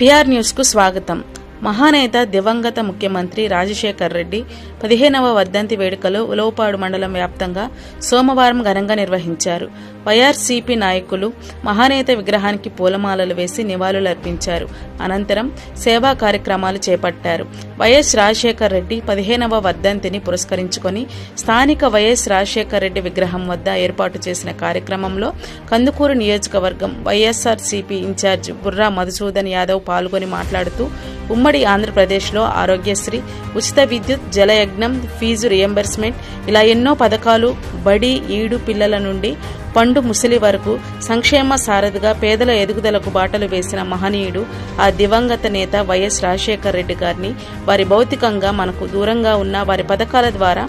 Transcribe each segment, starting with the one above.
PR న్యూస్కు స్వాగతం. మహానేత దివంగత ముఖ్యమంత్రి రాజశేఖర్ రెడ్డి పదిహేనవ వర్ధంతి వేడుకలు ఉలవపాడు మండలం వ్యాప్తంగా సోమవారం ఘనంగా నిర్వహించారు. వైఆర్సీపీ నాయకులు మహానేత విగ్రహానికి పూలమాలలు వేసి నివాళులర్పించారు. అనంతరం సేవా కార్యక్రమాలు చేపట్టారు. వైఎస్ రాజశేఖర్ రెడ్డి పదిహేనవ వర్ధంతిని పురస్కరించుకొని స్థానిక వైఎస్ రాజశేఖర్ రెడ్డి విగ్రహం వద్ద ఏర్పాటు చేసిన కార్యక్రమంలో కందుకూరు నియోజకవర్గం వైఎస్ఆర్సీపీ ఇన్ఛార్జ్ బుర్రా మధుసూదన్ యాదవ్ పాల్గొని మాట్లాడుతూ ఉమ్మడి ఆంధ్రప్రదేశ్లో ఆరోగ్యశ్రీ ఉచిత విద్యుత్ జలయజ్ఞం ఫీజు రియంబర్స్మెంట్ ఇలా ఎన్నో పథకాలు బడి ఈడు పిల్లల నుండి పండు ముసలి వరకు సంక్షేమ సారథిగా పేదల ఎదుగుదలకు బాటలు వేసిన మహనీయుడు ఆ దివంగత నేత వైఎస్ రాజశేఖర్ రెడ్డి గారిని వారి భౌతికంగా మనకు దూరంగా ఉన్న వారి పథకాల ద్వారా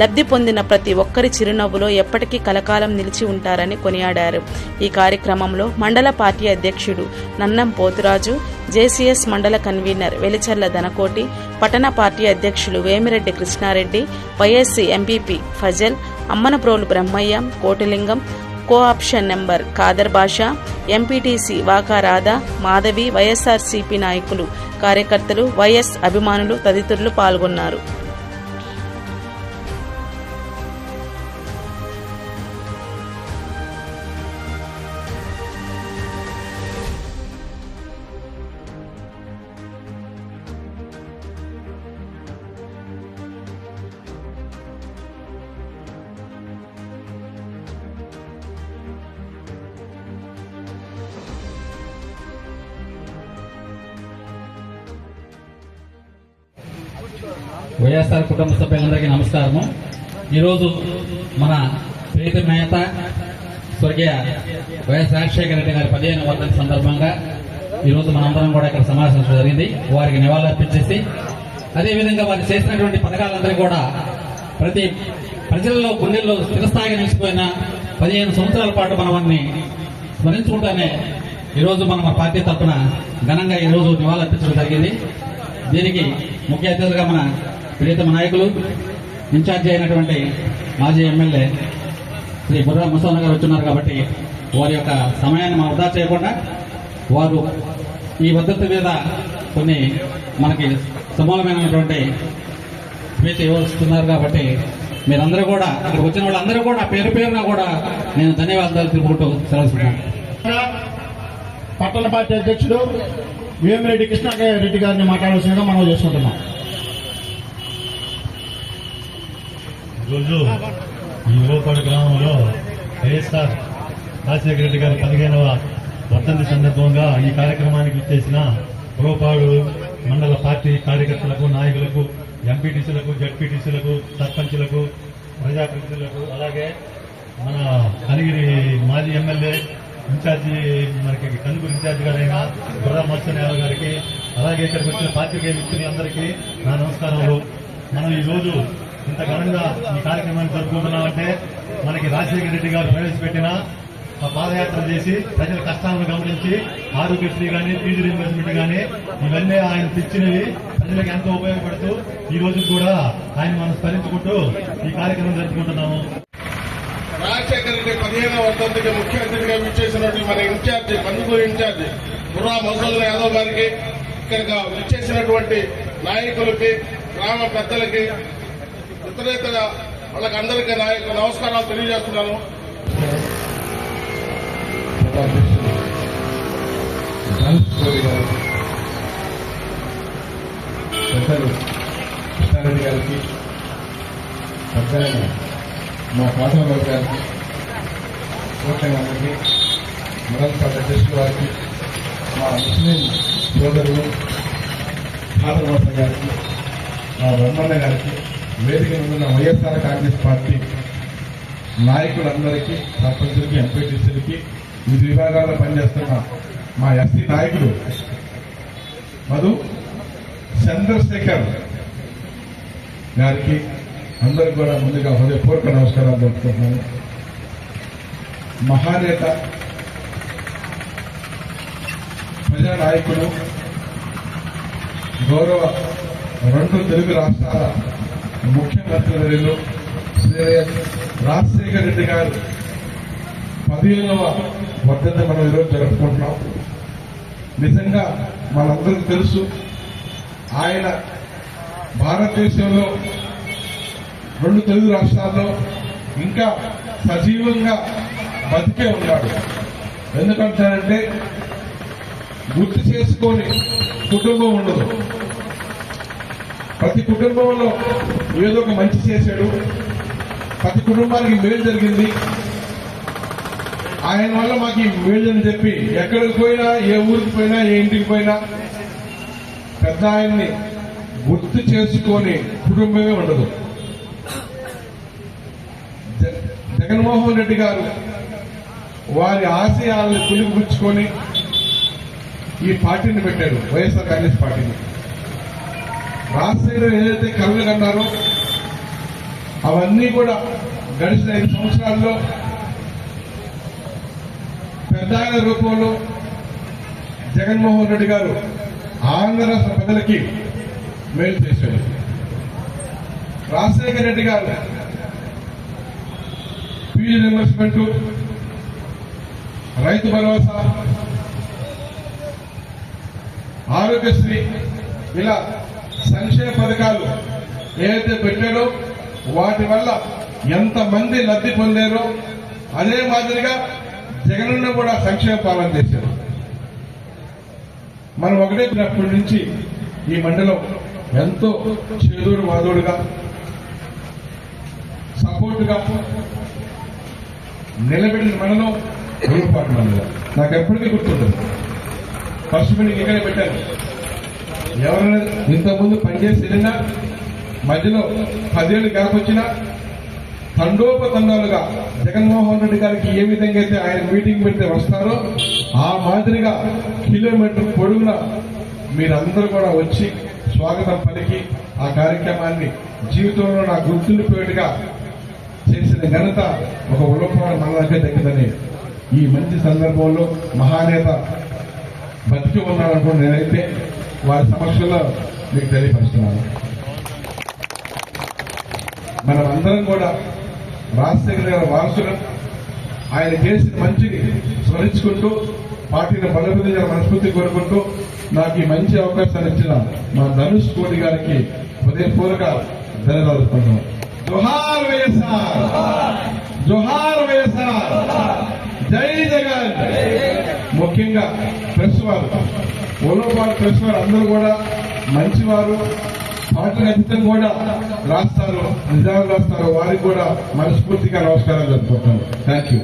లబ్ధి పొందిన ప్రతి ఒక్కరి చిరునవ్వులో ఎప్పటికీ కలకాలం నిలిచి ఉంటారని కొనియాడారు. ఈ కార్యక్రమంలో మండల పార్టీ అధ్యక్షుడు నన్నం పోతురాజు జేసీఎస్ మండల కన్వీనర్ వెలిచర్ల ధనకోటి పట్టణ పార్టీ అధ్యక్షులు Vemireddy Krishnareddy YSC MPP Fazal Ammanaprolu Brahmaiah Kotilingam co option member Khader Basha MPTC Vaka Radha Madhavi YSRCP నాయకులు కార్యకర్తలు వైఎస్ అభిమానులు తదితరులు పాల్గొన్నారు. వైఎస్ఆర్ కుటుంబ సభ్యులందరికీ నమస్కారము. ఈరోజు మన ప్రీతి మేత స్వర్గీయ వైఎస్ రాజశేఖర రెడ్డి గారి పదిహేను వర్ధన సందర్భంగా ఈరోజు మనందరం కూడా ఇక్కడ సమావేశం జరిగింది. వారికి నివాళులర్పించేసి అదేవిధంగా వారు చేసినటువంటి పథకాలందరూ కూడా ప్రతి ప్రజల్లో గుండెల్లో స్థిరస్థాయిగా నిలిచిపోయిన పదిహేను సంవత్సరాల పాటు మనం వారిని స్మరించుకుంటానే ఈరోజు మన పార్టీ తరఫున ఘనంగా ఈరోజు నివాళులర్పించడం జరిగింది. దీనికి ముఖ్య అతిథులుగా మన ప్రియతమ నాయకులు ఇన్ఛార్జి అయినటువంటి మాజీ ఎమ్మెల్యే శ్రీ బుర్రా ముసలన్న గారు వచ్చున్నారు కాబట్టి వారి యొక్క సమయాన్ని మనం వృధా చేయకుండా వారు ఈ పద్ధతి మీద కొన్ని మనకి సమూలమైనటువంటి స్పీచ్ ఇవ్వస్తున్నారు కాబట్టి మీరందరూ కూడా అక్కడికి వచ్చిన వాళ్ళందరూ కూడా పేరు పేరున కూడా నేను ధన్యవాదాలు తెలుపుకుంటూ సెలవుతున్నాను పట్టణ పార్టీ అధ్యక్షుడు వేమిరెడ్డి కృష్ణారెడ్డి గారిని మాట్లాడాల్సిందిగా మనం చేసుకుంటున్నాం. ఈరోజు ఈ యువపాడు గ్రామంలో వైఎస్ఆర్ రాజశేఖర రెడ్డి గారి పదిహేనవ వర్ధంతి సందర్భంగా ఈ కార్యక్రమానికి ఇచ్చేసిన యువపాడు మండల పార్టీ కార్యకర్తలకు నాయకులకు ఎంపీటీసీలకు జడ్పీటీసీలకు సర్పంచులకు ప్రజాప్రతినిధులకు అలాగే మన కనిగిరి మాజీ ఎమ్మెల్యే ఇన్ఛార్జి మనకి కనుగూరు ఇన్ఛార్జి గారైన గుర్రా మత్స్య గారికి అలాగే ఇక్కడికి వచ్చిన పాత్రికేయ మిత్రులందరికీ నా నమస్కారాలు మనం ఈ రోజు ఇంత ఘనంగా ఈ కార్యక్రమాన్ని జరుపుకుంటున్నామంటే మనకి రాజశేఖర రెడ్డి గారు ప్రవేశపెట్టిన ఆ పాదయాత్ర చేసి ప్రజల కష్టాలను గమనించి ఆరోగ్యశ్రీ గానీ ఫీజు రీంబర్స్మెంట్ గానీ ఇవన్నీ ఆయన తెచ్చినవి ప్రజలకు ఎంతో ఉపయోగపడుతూ ఈ రోజు కూడా ఆయన మనం స్మరించుకుంటూ ఈ కార్యక్రమం జరుపుకుంటున్నాము. రాజశేఖర రెడ్డి పదిహేను వర్ధంతికి ముఖ్య అతిథిగా విచ్చేసినటువంటి మన ఇన్ఛార్జి కందుకూరు ఇన్ఛార్జి బుర్రా మొసల్ యాదవ్ గారికి ఇక్కడ విచ్చేసినటువంటి నాయకులకి గ్రామ పెద్దలకి ఇతరేతర వాళ్ళకందరికీ నా యొక్క నమస్కారాలు తెలియజేస్తున్నాను. పెద్దలు కృష్ణారెడ్డి గారికి పెద్దలైన మా కాటమరావు గారికి కోటగారికి గారికి మొదలపాటి అధ్యక్షుల మా ముస్లిం సోదరులు భారతవర్ష గారికి మా బ్రహ్మన్న గారికి వేదిక ఉన్న వైఎస్ఆర్ కాంగ్రెస్ పార్టీ నాయకులందరికీ సర్పంచులకి ఎంపీటీసీలకి వివిధ విభాగాల్లో పనిచేస్తున్న మా ఎస్సీ నాయకులు మధు చంద్రశేఖర్ గారికి అందరికి కూడా ముందుగా హృదయపూర్వక నమస్కారాలు జరుపుకుంటున్నాను మహానేత ప్రజా నాయకులు గౌరవ రెండు తెలుగు రాష్ట్రాల ముఖ్యమంత్రులు శ్రీ రాజశేఖర రెడ్డి గారు పదిహేనవ వర్ధంతి మనం ఈరోజు జరుపుకుంటున్నాం. నిజంగా మనందరికీ తెలుసు ఆయన భారతదేశంలో రెండు తెలుగు రాష్ట్రాల్లో ఇంకా సజీవంగా బతికే ఉన్నాడు. ఎందుకంటారంటే గుర్తు చేసుకొని కుటుంబం ఉండదు. ప్రతి కుటుంబంలో ఏదో ఒక మంచి చేశాడు. ప్రతి కుటుంబానికి మేలు జరిగింది. ఆయన వల్ల మాకు ఈ మేలు అని చెప్పి ఎక్కడికి పోయినా ఏ ఊరికి పోయినా ఏ ఇంటికి పోయినా పెద్ద ఆయన్ని గుర్తు చేసుకొని కుటుంబమే ఉండదు. జగన్మోహన్ రెడ్డి గారు వారి ఆశయాలను పులిపుచ్చుకొని ఈ పార్టీని పెట్టారు. వైఎస్ఆర్ కాంగ్రెస్ పార్టీని. రాజశేఖర్ ఏదైతే కలలు కన్నారో అవన్నీ కూడా గడిచిన ఐదు సంవత్సరాల్లో పెద్ద రూపంలో జగన్మోహన్ రెడ్డి గారు ఆంధ్ర ప్రజలకి మేలు చేశారు. రాజశేఖర రెడ్డి గారు ఫీజు రియంబర్స్మెంట్ రైతు భరోసా ఆరోగ్యశ్రీ ఇలా సంక్షేమ పథకాలు ఏదైతే పెట్టారో వాటి వల్ల ఎంతమంది లబ్ధి పొందారో అదే మాదిరిగా జగనన్న కూడా సంక్షేమ పాలన చేశారు. మనం ఒకటే చిన్నప్పటి నుంచి ఈ మండలం ఎంతో చేదోడు వాదోడుగా సపోర్టుగా నిలబెట్టిన మండలం ఏర్పాటు మండలం. నాకు ఎప్పటికీ గుర్తుంటుంది ఫస్ట్ మీటింగ్ ఇక్కడే పెట్టాను. ఎవరైనా ఇంతకుముందు పనిచేసి వెళ్ళినా మధ్యలో పదేళ్ళు గ్యాప్ వచ్చినా తండోపతండాలుగా జగన్మోహన్ రెడ్డి గారికి ఏ విధంగా అయితే ఆయన మీటింగ్ పెడితే వస్తారో ఆ మాదిరిగా కిలోమీటర్ పొడుగున మీరందరూ కూడా వచ్చి స్వాగతం పలికి ఆ కార్యక్రమాన్ని జీవితంలో నా గుర్తుండిపోయేట్టుగా చేసిన ఘనత ఒక ఉల్లపాడు మనకే దక్కిందని ఈ మంచి సందర్భంలో మహానేత బతికి ఉన్నారనుకో నేనైతే వారి సమక్షంలో మీకు తెలియపరుస్తున్నాను. మనం అందరం కూడా రాజశేఖర గారి వారసులు. ఆయన చేసిన మంచిని స్మరించుకుంటూ పార్టీని బలపదిగా మనస్ఫూర్తి కోరుకుంటూ నాకు ఈ మంచి అవకాశాన్ని ఇచ్చిన మా ధనుష్ కోటి గారికి హృదయపూర్వక ధన్యవాదాలు జోహార్ వైఎస్ఆర్! జోహార్ వైఎస్ఆర్! జై జగన్! ముఖ్యంగా ప్రెస్ వారు ఓలోపాడు ప్రెస్ వారు అందరూ కూడా మంచివారు పార్టీకి అతీతంగా కూడా రాస్తారు నిజాలు రాస్తారు వారికి కూడా మనస్ఫూర్తిగా నమస్కారాలు జరుపుకుంటాను థ్యాంక్ యూ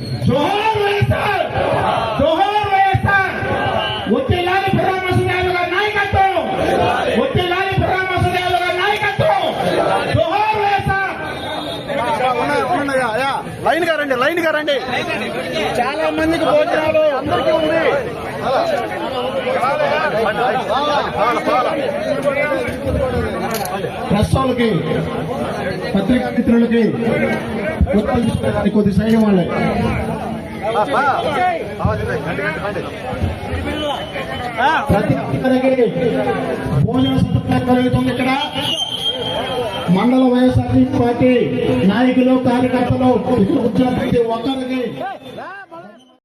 నాయకత్వం లైన్గా రండి లైన్గా రండి. చాలా మందికి భోజనాలు అందరికీ ఉంది. ప్రెస్ పత్రికా మిత్రులకి ఉత్పత్తి కొద్ది సైన్యం వాళ్ళే. ప్రతి ఒక్కరికి భోజన సదుపాయం కలుగుతుంది ఇక్కడ. మండల వైఎస్ఆర్సీ పార్టీ నాయకులు కార్యకర్తలు ఇక్కడ వచ్చిన ప్రతి ఒక్కరికి